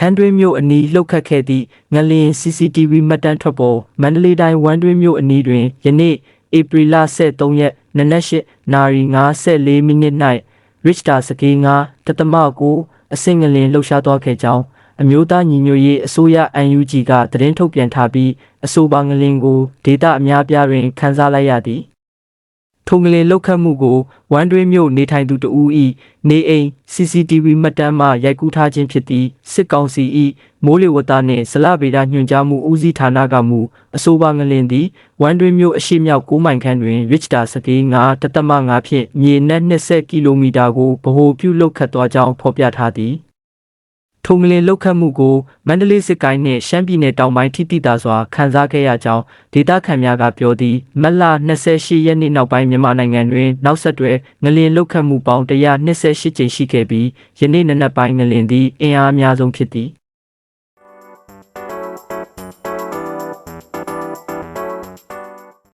ဟန်တွင်းမြို့အနီးလှုပ်ခတ်ခဲ့သည့်ငလင် CCTV မှတ်တမ်းထွက်ပေါ်မန္တလေးတိုင်းဝမ်းတွင်းမြို့အနီးတွင်ယနေ့ဧပြီလ23ရက်နနက်၈နာရီ54မိနစ်၌ Richter စကေး9တသမ9အဆင့်ငလင်လှုပ်ရှားသွားခဲ့ကြောင်းအမျိုးသားညီညွတ်ရေးအစိုးရ UNG ကသတင်းထုတ်ပြန်ထားပြီးအဆိုပါငလင်ကိုဒေတာအများပြားတွင်ခန်းစားလိုက်ရသည် ထုံငလင်လောက်ခတ်မှုကိုဝမ်းတွင်းမြို့နေထိုင်သူတဦး၏နေအိမ် CCTV မှတ်တမ်းမှရိုက်ကူးထားခြင်းဖြစ်သည်စစ်ကောင်စီ၏မိုးလေဝသနှင့်ဇလဗေဒညွှန်ကြားမှုဦးစီးဌာနကမူအဆိုပါငလင်သည်ဝမ်းတွင်းမြို့အရှိမြောက်9မိုင်ခန့်တွင် Richter စကေး9တသမ9ဖြင့်မြေနက်20ကီလိုမီတာကိုဗဟိုပြုလောက်ခတ်သွားကြောင်းဖော်ပြထားသည် ထုံငလင်လောက်ခတ်မှုကိုမန္တလေးစစ်ကိုင်းနှင့်ရှမ်းပြည်နယ်တောင်ပိုင်းထိတိတာစွာခံစားခဲ့ရကြောင်းဒေသခံများကပြောသည်မတ်လ28ရက်နေ့နောက်ပိုင်းမြန်မာနိုင်ငံတွင်နောက်ဆက်တွဲငလင်လောက်ခတ်မှုပေါင်း128ကြိမ်ရှိခဲ့ပြီးယနေ့နံနက်ပိုင်းငလင်သည်အင်အားအများဆုံးဖြစ်သည်